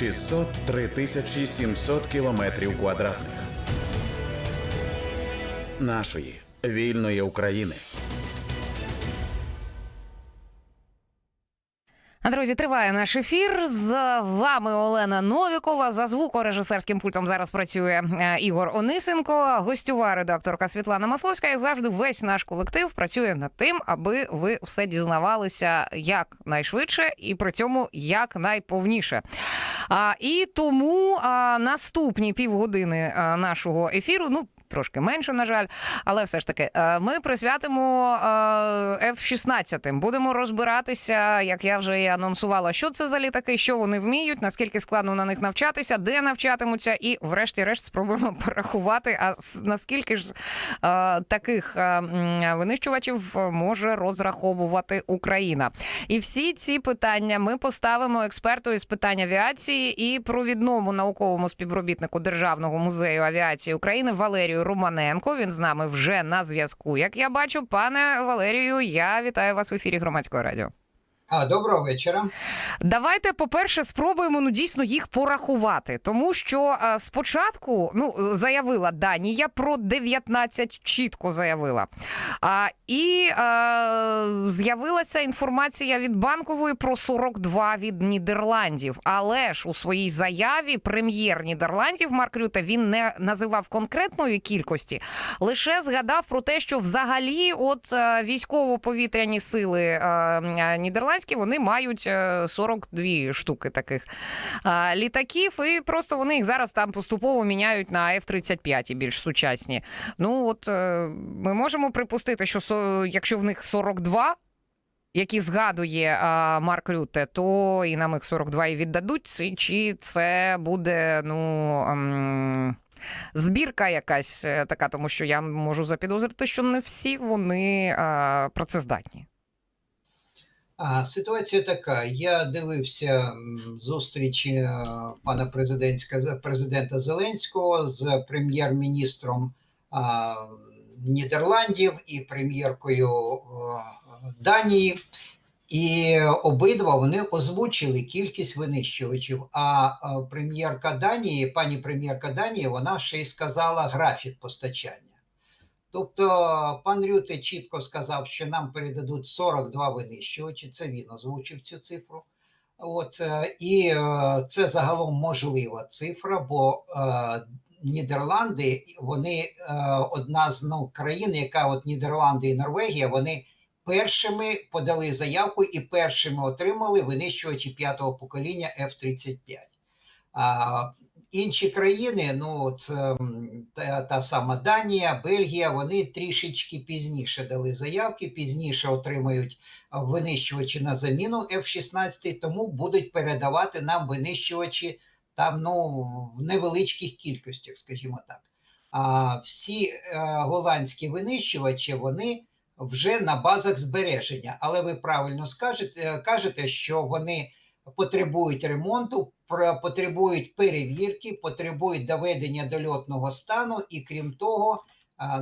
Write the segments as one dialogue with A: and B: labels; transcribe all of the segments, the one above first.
A: 603 тисячі 700 кілометрів квадратних нашої вільної України.
B: Друзі, триває наш ефір. З вами Олена Новікова. За звукорежисерським пультом зараз працює е, Ігор Онисенко. Гостьова редакторка Світлана Масловська. Як завжди, весь наш колектив працює над тим, аби ви все дізнавалися як найшвидше і при цьому як найповніше. А, і тому а, наступні півгодини нашого ефіру, ну. Трошки менше, на жаль, але все ж таки, е, ми присвятимо е, F-16. Будемо розбиратися, як я вже і анонсувала, що це за літаки, що вони вміють, наскільки складно на них навчатися, де навчатимуться, і, врешті-решт, спробуємо порахувати, а наскільки ж е, таких винищувачів може розраховувати Україна. І всі ці питання ми поставимо експерту із питань авіації і провідному науковому співробітнику Державного музею авіації України Валерію Романенко. Він з нами вже на зв'язку. Як я бачу, пане Валерію, я вітаю вас в ефірі громадського радіо.
C: А, доброго вечора.
B: Давайте, по-перше, спробуємо ну дійсно їх порахувати, тому що а, спочатку ну заявила Данія про 19 чітко заявила. А, і а, з'явилася інформація від банкової про 42 від Нідерландів. Але ж у своїй заяві прем'єр Нідерландів Марк Рюте він не називав конкретної кількості, лише згадав про те, що взагалі, от е, військово-повітряні сили е, е, вони мають е, 42 штуки таких е, літаків, і просто вони їх зараз там поступово міняють на F-35 і більш сучасні. Ну от е, ми можемо припустити, що якщо в них 42, які згадує а, Марк Рюте, то і нам їх 42 і віддадуть, чи- це буде ну. ем, Збірка якась е, така, тому що я можу запідозрити, що не всі вони а, працездатні.
C: А, ситуація така. Я дивився м, зустрічі е, пана президентська, президента Зеленського з прем'єр-міністром Нідерландів і прем'єркою е, Данії. І обидва вони озвучили кількість винищувачів. А е, прем'єрка Данії, пані прем'єрка Данії, вона ще й сказала графік постачання. Тобто пан Рюте чітко сказав, що нам передадуть 42 винищувачі, це він озвучив цю цифру. От, е, і е, це загалом можлива цифра, бо е, Нідерланди, вони одна з ну, країн, яка от Нідерланди і Норвегія, вони першими подали заявку і першими отримали винищувачі п'ятого покоління F-35. Інші країни, ну от ем, та, та сама Данія, Бельгія, вони трішечки пізніше дали заявки, пізніше отримають винищувачі на заміну F-16, тому будуть передавати нам винищувачі там ну, в невеличких кількостях, скажімо так. А всі е, голландські винищувачі, вони вже на базах збереження. Але ви правильно скажете, кажете, що вони потребують ремонту, потребують перевірки, потребують доведення до льотного стану, і крім того,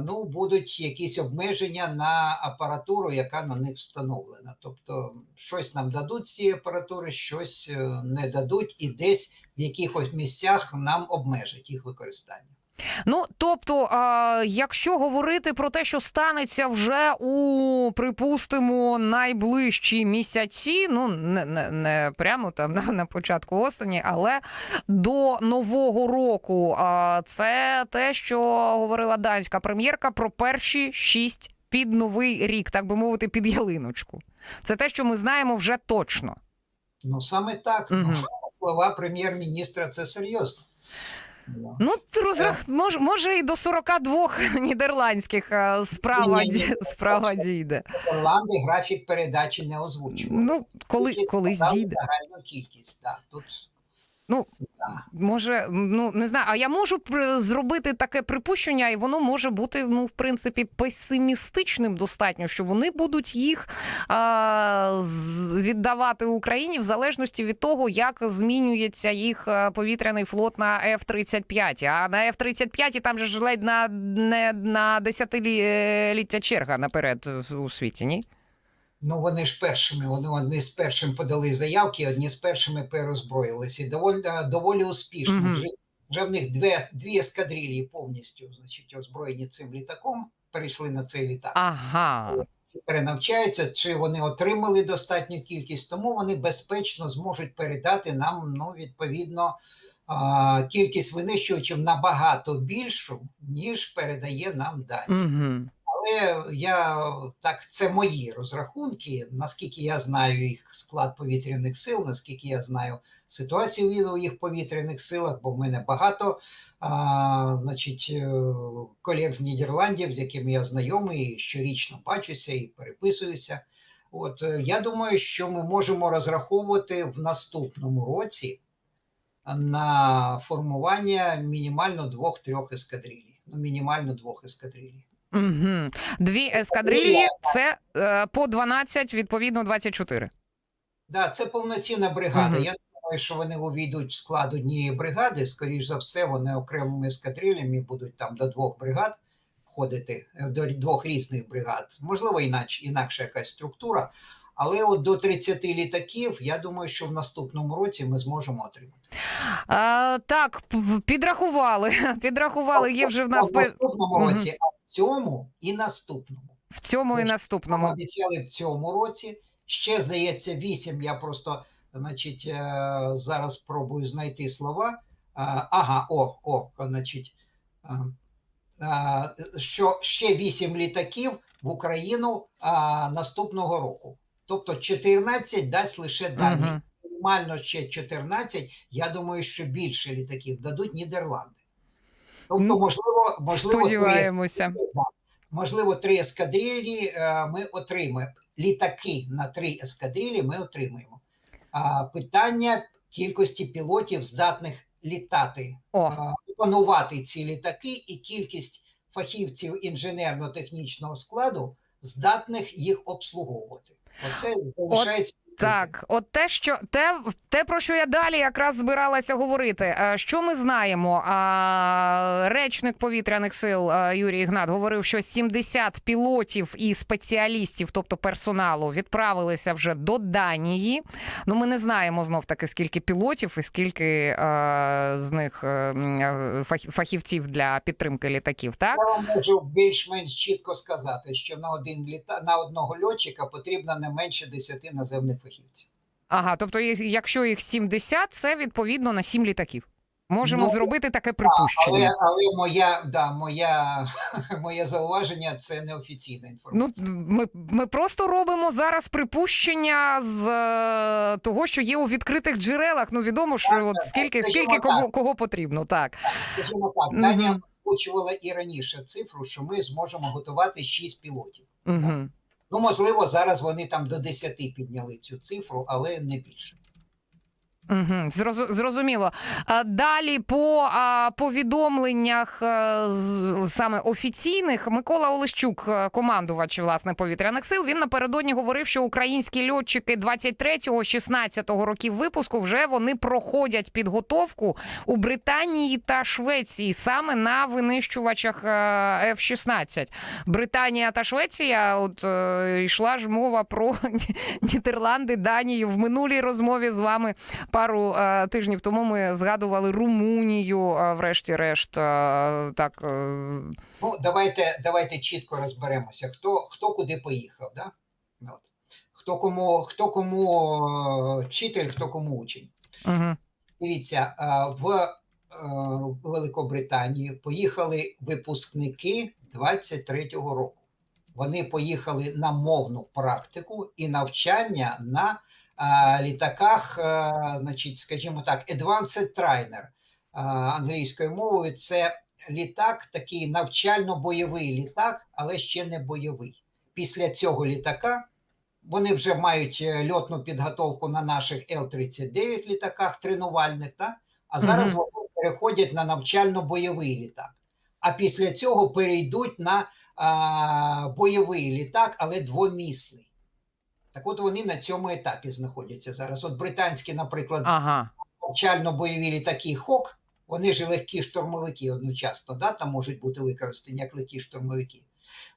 C: ну, будуть якісь обмеження на апаратуру, яка на них встановлена. Тобто, щось нам дадуть цієї апаратури, щось е, не дадуть, і десь в якихось місцях нам обмежать їх використання.
B: Ну тобто, а, якщо говорити про те, що станеться вже у припустимо найближчі місяці, ну не, не, не прямо там на, на початку осені, але до нового року, а, це те, що говорила данська прем'єрка про перші шість під новий рік, так би мовити, під ялиночку. Це те, що ми знаємо вже точно.
C: Ну, саме так. Ну, слова прем'єр-міністра це серйозно. Ну,
B: Ну, розрах... може, може, і до 42 нідерландських а, справа, ді- справа дійде.
C: Ірланди графік передачі не озвучували.
B: Ну, коли,
C: Тільки
B: колись дійде.
C: загальну кількість. Да, тут,
B: Ну, може, ну не знаю, а я можу при- зробити таке припущення, і воно може бути, ну, в принципі, песимістичним достатньо, що вони будуть їх а, віддавати Україні в залежності від того, як змінюється їх е, повітряний флот на F-35. А на F-35 там же ж ледь на, не, на десятиліття черга наперед у світі, ні?
C: Ну, вони ж першими, вони, вони з першим подали заявки, одні з першими переозброїлися. І доволі, доволі успішно.
B: Мгм.
C: Вже, вже в них дві, дві ескадрилії повністю значить, озброєні цим літаком, перейшли на цей літак.
B: Ага.
C: Чи перенавчаються, чи вони отримали достатню кількість, тому вони безпечно зможуть передати нам, ну, відповідно, а, кількість винищувачів набагато більшу, ніж передає нам Данія.
B: Угу.
C: Але я так, це мої розрахунки. Наскільки я знаю їх склад повітряних сил, наскільки я знаю ситуацію в їх повітряних силах, бо в мене багато а, значить, е, колег з Нідерландів, з якими я знайомий, щорічно бачуся і переписуюся. От е, я думаю, що ми можемо розраховувати в наступному році на формування мінімально двох-трьох ескадрилій. Ну, мінімально двох ескадрилій.
B: Угу. Дві ескадрилії це е, по 12, відповідно, 24.
C: Да, це повноцінна бригада.
B: Мгм.
C: Я думаю, що вони увійдуть в склад однієї бригади. Скоріш за все, вони окремими ескадрилями будуть там до двох бригад входити, е, до двох різних бригад. Можливо, іначе, інакша якась структура. Але от до 30 літаків, я думаю, що в наступному році ми зможемо отримати.
B: А, так, підрахували. Підрахували. Є вже в нас
C: в наступному році, цьому і наступному.
B: в цьому і
C: Нам
B: наступному.
C: обіцяли в цьому році. Ще, здається, вісім. Я просто значить, е, зараз спробую знайти слова. Е, Ага, о, о, значить, е, що ще вісім літаків в Україну наступного року. Тобто 14 дасть лише Данія.
B: Мгм.
C: Мінімально ще 14. Я думаю, що більше літаків дадуть Нідерланди. Тобто,
B: Ну,
C: можливо, можливо, три
B: Сподіваємося.
C: Можливо, три ескадрилі е, ми отримаємо. Літаки на три ескадрилі ми отримаємо. А, Питання кількості пілотів, здатних літати,
B: О,
C: опанувати ці літаки, і кількість фахівців інженерно-технічного складу, здатних їх обслуговувати. Оце залишається.
B: Так, от те, що те, те, про що я далі якраз збиралася говорити. Е, Що ми знаємо? Речник повітряних сил е, Юрій Ігнат говорив, що 70 пілотів і спеціалістів, тобто персоналу, відправилися вже до Данії. Ну, ми не знаємо знов таки, скільки пілотів і скільки е, з них фахівців для підтримки літаків. Так
C: Я можу більш-менш чітко сказати, що на один літа на одного льотчика потрібно не менше 10 наземних фахівців.
B: ага, тобто, якщо їх 70, це відповідно на 7 літаків. Можемо
C: Ну,
B: зробити таке припущення.
C: але моя, да, моя, моє зауваження це неофіційна
B: Ну,
C: інформація.
B: ми, ми просто робимо зараз припущення з е, того, що є у відкритих джерелах. Ну відомо
C: Так,
B: от
C: так,
B: скільки,
C: так.
B: кого, кого потрібно. Так
C: Скажімо так,
B: Мгм.
C: Данія озвучувала і раніше цифру, що ми зможемо готувати 6 пілотів.
B: угу.
C: Ну, можливо, зараз вони там до 10 підняли цю цифру, але не більше.
B: Угу, зрозуміло. Далі по повідомленнях е, саме офіційних Микола Олещук, е, командувач власне повітряних сил, він напередодні говорив, що українські льотчики 23-го, 16-го років випуску вже вони проходять підготовку у Британії та Швеції саме на винищувачах е, F-16. Британія та Швеція, от е, йшла ж мова про Нідерланди, Данію в минулій розмові з вами пару е, тижнів тому ми згадували Румунію, е, врешті-решт. е, так,
C: Ну, давайте, давайте чітко розберемося, хто, хто куди поїхав. Да? От. Хто кому, хто кому вчитель, хто кому учень.
B: угу.
C: Дивіться, а, в Великобританію поїхали випускники 23-го року. Вони поїхали на мовну практику і навчання на а, літаках, значить, скажімо так, Advanced Trainer англійською мовою. Це літак, такий навчально-бойовий літак, але ще не бойовий. Після цього літака вони вже мають е, льотну підготовку на наших Л-39 літаках тренувальних, та? а зараз
B: Мгм.
C: вони переходять на навчально-бойовий літак. А після цього перейдуть на а, бойовий літак, але двомісний. Так от вони на цьому етапі знаходяться зараз. От британські, наприклад,
B: Ага.
C: навчально-бойові літаки Хок, вони ж і легкі штурмовики одночасно, да, там можуть бути використані як легкі штурмовики.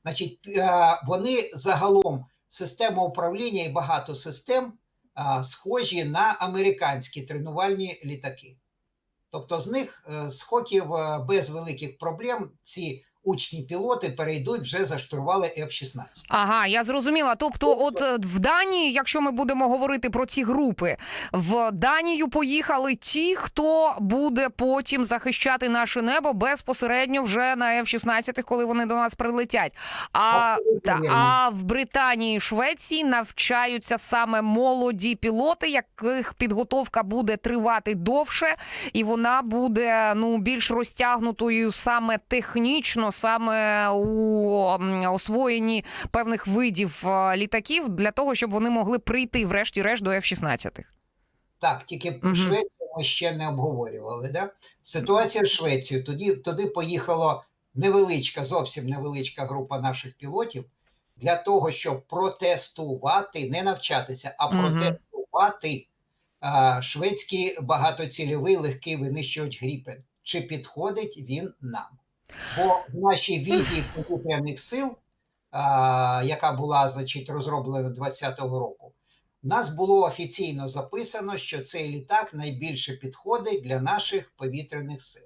C: Значить, е, вони загалом система управління і багато систем схожі на американські тренувальні літаки. Тобто з них е, з хоків е, без великих проблем ці учні пілоти перейдуть вже за штурвали F-16.
B: Ага, я зрозуміла. Тобто, от е, в Данії, якщо ми будемо говорити про ці групи, в Данію поїхали ті, хто буде потім захищати наше небо безпосередньо вже на F-16, коли вони до нас прилетять. А, та, а в Британії, Швеції навчаються саме молоді пілоти, яких підготовка буде тривати довше, і вона буде ну більш розтягнутою саме технічно, саме у освоєнні певних видів е, літаків для того, щоб вони могли прийти, врешті-решт, до F-16.
C: Так, тільки
B: Мгм.
C: Швецію ми ще не обговорювали. Да? Ситуація в Швеції. Тоді, туди поїхала невеличка, зовсім невеличка група наших пілотів для того, щоб протестувати, не навчатися, а протестувати а, шведський багатоцільовий легкий винищувач Гріпен. Чи підходить він нам? Бо в нашій візії повітряних сил, а, яка була значить, розроблена 2020 року, у нас було офіційно записано, що цей літак найбільше підходить для наших повітряних сил.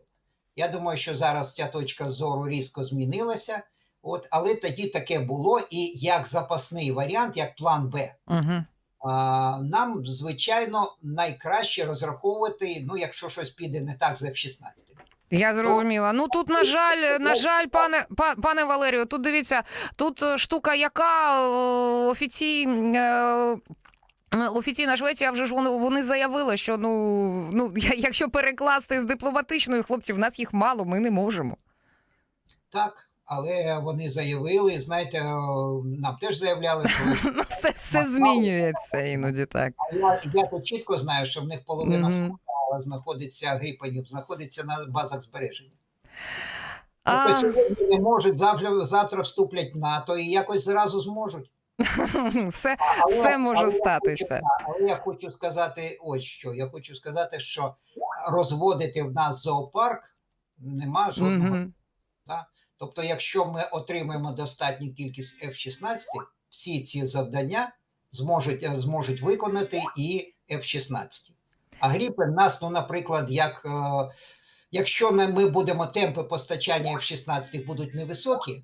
C: Я думаю, що зараз ця точка зору різко змінилася, от, але тоді таке було, і як запасний варіант, як план Б.
B: Угу.
C: А, нам, звичайно, найкраще розраховувати, ну, якщо щось піде не так з F-16.
B: Я зрозуміла. Ну тут, на жаль, на жаль, пане пане Валерію, тут дивіться, тут е, штука, яка е, офіційна. е, Офіційна Швеція вже ж вони, вони заявили, що ну ну якщо перекласти з дипломатичної хлопці, в нас їх мало, ми не можемо.
C: Так, але вони заявили, знаєте, нам теж заявляли, що
B: Ну, все, все змінюється іноді так.
C: я, я то чітко знаю, що в них половина знаходиться гріпанів, знаходиться на базах збереження.
B: А,
C: Тобто сьогодні не можуть, завтра, завтра вступлять в НАТО і якось зразу зможуть.
B: все,
C: Але-
B: все може
C: але я
B: статися.
C: хочу- Але я хочу сказати ось що. Я хочу сказати, що розводити в нас зоопарк нема жодного.
B: Мгм.
C: Тобто, якщо ми отримаємо достатню кількість F-16, всі ці завдання зможуть, зможуть виконати і F-16. А Гріпен нас, ну, наприклад, як, е, якщо ми будемо темпи постачання F-16 будуть невисокі,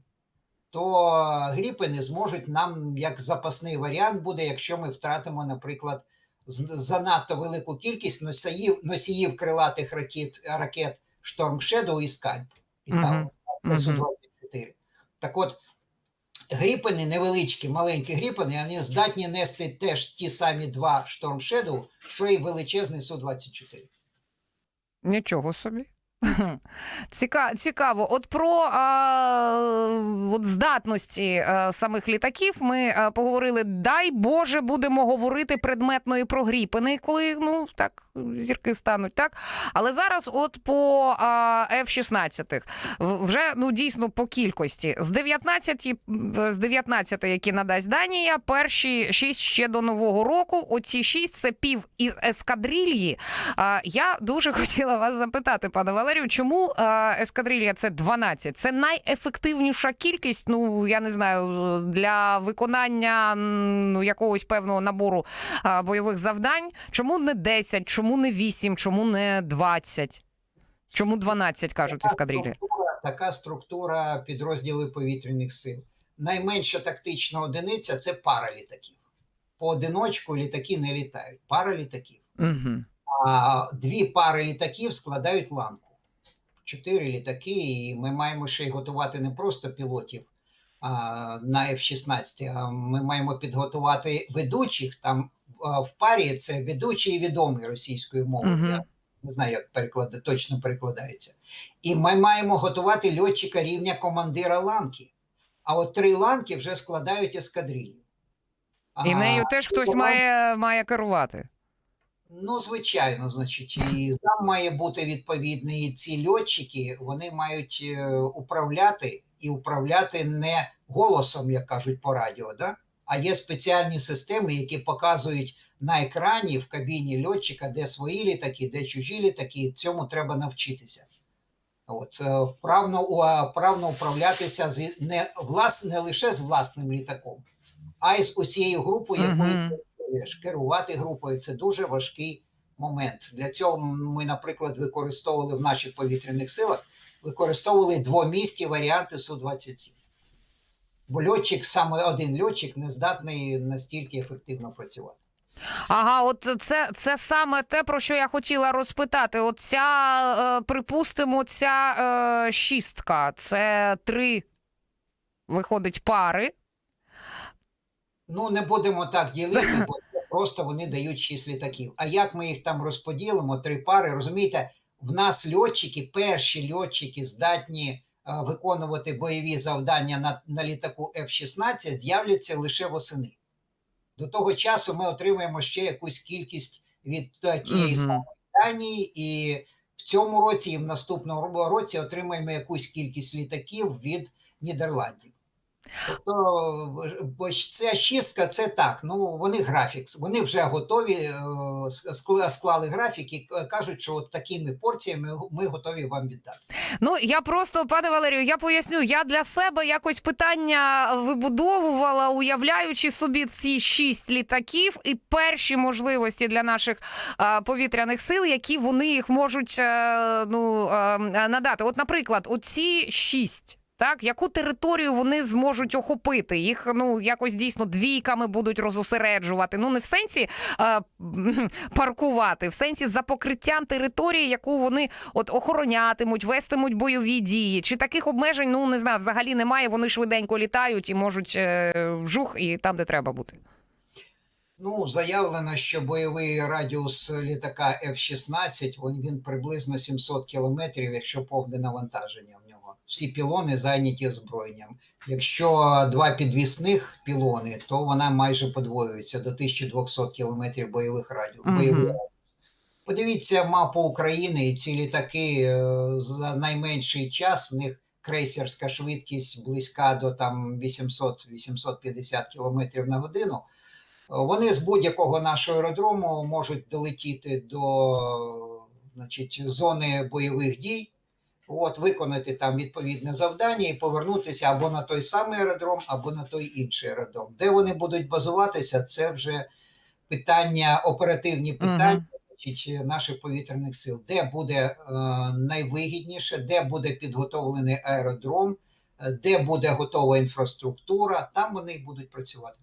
C: то Гріпени зможуть нам як запасний варіант буде, якщо ми втратимо, наприклад, занадто велику кількість носіїв, носіїв крилатих ракет, ракет Storm Shadow і Скальп. І там
B: Мгм.
C: Су-24. Так от, гріпени невеличкі, маленькі гріпини, вони здатні нести теж ті самі два Storm Shadow, що і величезний Су-24.
B: Нічого собі. Ціка, цікаво. От про а, от здатності а, самих літаків ми а, поговорили. Дай Боже, будемо говорити предметно і про гріпини, коли ну так зірки стануть, так. Але зараз, от по а, F-16, вже ну дійсно по кількості з 19, з 19, які надасть Данія, перші 6 ще до нового року. Оці 6 – це пів ескадрильї. А, я дуже хотіла вас запитати, пане Валерію, чому а, ескадрилья це 12? Це найефективніша кількість, ну я не знаю, для виконання ну, якогось певного набору а, бойових завдань. Чому не 10, чому не 8, чому не 20? Чому 12, кажуть ескадрилі?
C: така структура підрозділів повітряних сил. Найменша тактична одиниця це пара літаків. Поодиночку літаки не літають. Пара літаків.
B: Угу.
C: А дві пари літаків складають ланку. Чотири літаки, і ми маємо ще й готувати не просто пілотів а, на F-16, а ми маємо підготувати ведучих. Там а, в парі це ведучий і відомий російською мовою.
B: Мгм.
C: Я не знаю, як переклад... точно перекладається. І ми маємо готувати льотчика рівня командира ланки. А от три ланки вже складають ескадрилью.
B: І нею теж хтось має, має керувати.
C: Ну, звичайно, значить, і там має бути відповідний. І ці льотчики вони мають е, управляти і управляти не голосом, як кажуть по радіо, да? а є спеціальні системи, які показують на екрані в кабіні льотчика, де свої літаки, де чужі літаки. Цьому треба навчитися. От, е, вправно, вправно управлятися з не, влас, не лише з власним літаком, а й з усією групою, якою працюєш. Керувати групою це дуже важкий момент. Для цього ми, наприклад, використовували в наших повітряних силах, використовували двомісті варіанти Су-27. Бо льотчик, саме один льотчик, не здатний настільки ефективно працювати.
B: Ага, от це, це саме те, про що я хотіла розпитати. От ця, е, припустимо, ця е, шістка, це три, виходить, пари.
C: Ну, не будемо так ділити, бо просто вони дають шість літаків. А як ми їх там розподілимо, три пари, розумієте, в нас льотчики, перші льотчики здатні е, виконувати бойові завдання на, на літаку F-16 з'являться лише восени. До того часу ми отримаємо ще якусь кількість від е, тієї самої Данії, і в цьому році, і в наступному році отримаємо якусь кількість літаків від Нідерландів. Тобто, бо ця шістка це так. Ну вони графік, вони вже готові, е, скла- склали графік і к- кажуть, що от такими порціями ми готові вам віддати.
B: Ну я просто, пане Валерію, я поясню, я для себе якось питання вибудовувала, уявляючи собі ці шість літаків і перші можливості для наших е, повітряних сил, які вони їх можуть е, ну, е, надати. От, наприклад, оці шість. Так, яку територію вони зможуть охопити? Їх ну якось дійсно двійками будуть розосереджувати. Ну не в сенсі е, паркувати, в сенсі за покриттям території, яку вони от охоронятимуть, вестимуть бойові дії. Чи таких обмежень, ну не знаю, взагалі немає. Вони швиденько літають і можуть е, вжух і там, де треба бути.
C: Ну, заявлено, що бойовий радіус літака F-16 він, він приблизно 700 кілометрів, якщо повне навантаження в нього. Всі пілони зайняті озброєнням. Якщо два підвісних пілони, то вона майже подвоюється до 1200 кілометрів бойових радіус. Бойовий радіус. Подивіться мапу України, і ці літаки е, за найменший час в них крейсерська швидкість близька до там 800-850 кілометрів на годину. Вони з будь-якого нашого аеродрому можуть долетіти до значить, зони бойових дій, от, виконати там відповідне завдання і повернутися або на той самий аеродром, або на той інший аеродром. Де вони будуть базуватися, це вже питання, оперативні питання значить, наших повітряних сил, де буде е, найвигідніше, де буде підготовлений аеродром, е, де буде готова інфраструктура, там вони і будуть працювати.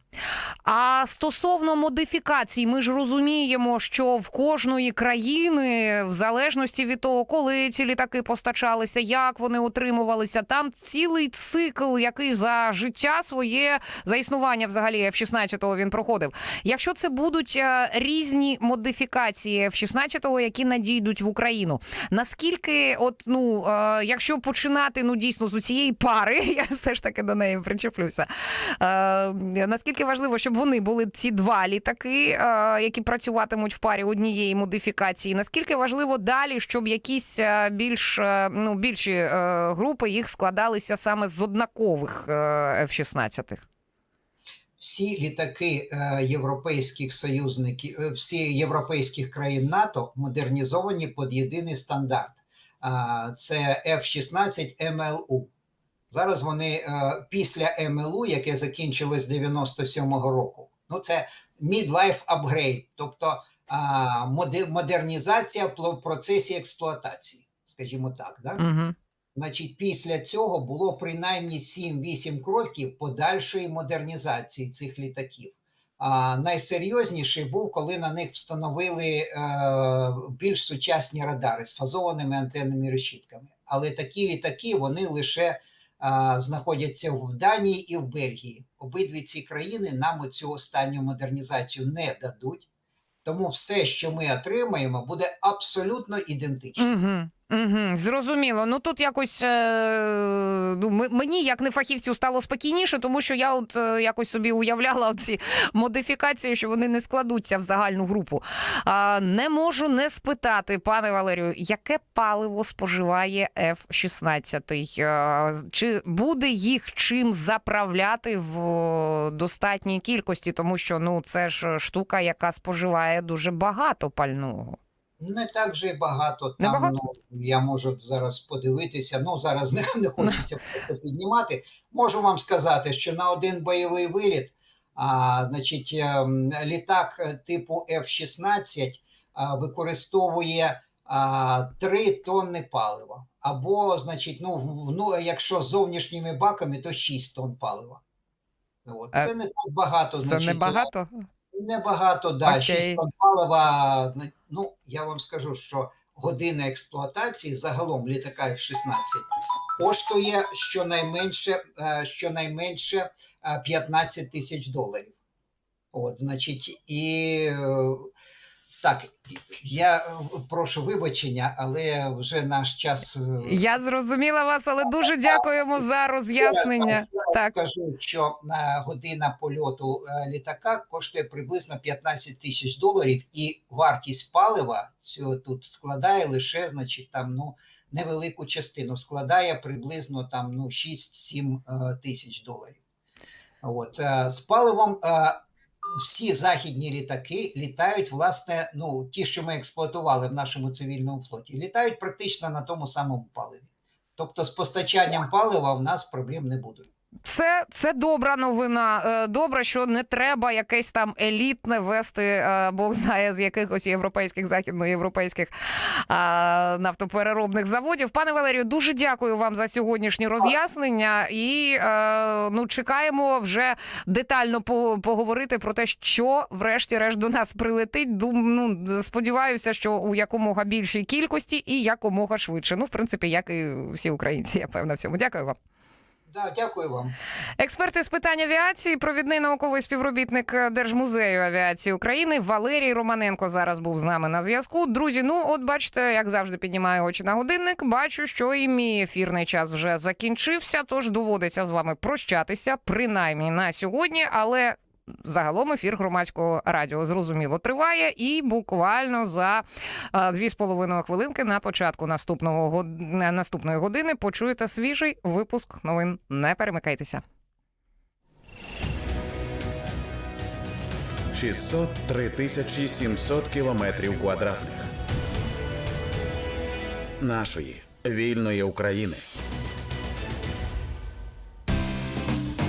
B: А стосовно модифікацій, ми ж розуміємо, що в кожної країни, в залежності від того, коли ці літаки постачалися, як вони утримувалися, там цілий цикл, який за життя своє за існування взагалі F-16 він проходив. Якщо це будуть е, різні модифікації F-16, які надійдуть в Україну, наскільки, от ну е, якщо починати ну дійсно з цієї пари, я все ж таки до неї причеплюся. Е, наскільки важливо, щоб вони були ці два літаки, е, які працюватимуть в парі однієї модифікації? Наскільки важливо далі, щоб якісь е, більш е, ну більші групи їх складалися саме з однакових е, F-16?
C: всі літаки європейських союзників, всі європейських країн НАТО модернізовані під єдиний стандарт. Це F-16 МЛУ. Зараз вони е, після МЛУ, яке закінчилось 97-го року, ну це midlife upgrade, тобто модернізація в процесі експлуатації, скажімо так. Да?
B: Угу.
C: Значить, після цього було принаймні 7-8 кроків подальшої модернізації цих літаків. А найсерйозніший був, коли на них встановили е, більш сучасні радари з фазованими антенними решітками. Але такі літаки вони лише знаходяться в Данії і в Бельгії. Обидві ці країни нам цю останню модернізацію не дадуть. Тому все, що ми отримаємо, буде абсолютно ідентично.
B: Угу. Угу, зрозуміло. Ну тут якось е, ну, мені, як не фахівцю, стало спокійніше, тому що я от е, якось собі уявляла ці модифікації, що вони не складуться в загальну групу. А, не можу не спитати, пане Валерію, яке паливо споживає F-16? Е, Чи буде їх чим заправляти в е, достатній кількості? Тому що ну це ж штука, яка споживає дуже багато пального.
C: Не так же багато.
B: Не
C: Там
B: багато?
C: ну я можу зараз подивитися. Ну зараз не, не хочеться просто піднімати. Можу вам сказати, що на один бойовий виліт А, значить, ем, літак е, типу F-16 а, використовує а, 3 тонни палива. Або, значить, ну, в- ну, якщо з зовнішніми баками, то 6 тонн палива. От.
B: Е,
C: Це не так багато.
B: Це
C: значить,
B: небагато.
C: Небагато, да,
B: Окей.
C: 6 тонн палива. Ну, я вам скажу, що година експлуатації загалом літака F-16 коштує щонайменше, е, щонайменше е, 15 тисяч доларів. От, значить, і е, так, я е, прошу вибачення, але вже наш час. е,
B: Я зрозуміла вас, але дуже дякуємо за роз'яснення. Так.
C: Скажу, що е, година польоту літака коштує приблизно 15 тисяч доларів, і вартість палива цього тут складає лише, значить, там ну невелику частину, складає приблизно там ну 6-7 е, тисяч доларів. От з паливом. Всі західні літаки літають, власне, ну ті, що ми експлуатували в нашому цивільному флоті, літають практично на тому самому паливі. Тобто з постачанням палива в нас проблем не буде.
B: Це, це добра новина. Е, Добре, що не треба якесь там елітне вести, е, Бог знає з якихось європейських, західноєвропейських нафтопереробних заводів. Пане Валерію, дуже дякую вам за сьогоднішні роз'яснення. І е, ну, чекаємо вже детально по- поговорити про те, що врешті-решт до нас прилетить. Дум, ну, сподіваюся, що у якомога більшій кількості і якомога швидше. Ну, в принципі, як і всі українці, я певна в цьому. Дякую вам.
C: Да, дякую вам.
B: Експерти з питань авіації, провідний науковий співробітник е, Держмузею авіації України Валерій Романенко зараз був з нами на зв'язку. Друзі, ну от бачите, як завжди піднімаю очі на годинник. Бачу, що і мій ефірний час вже закінчився. Тож доводиться з вами прощатися, принаймні на сьогодні. Але загалом ефір громадського радіо зрозуміло триває, і буквально за е, дві з половиною хвилинки на початку наступного наступної години почуєте свіжий випуск новин. Не перемикайтеся.
A: 603 тисячі 700 кілометрів квадратних нашої вільної України.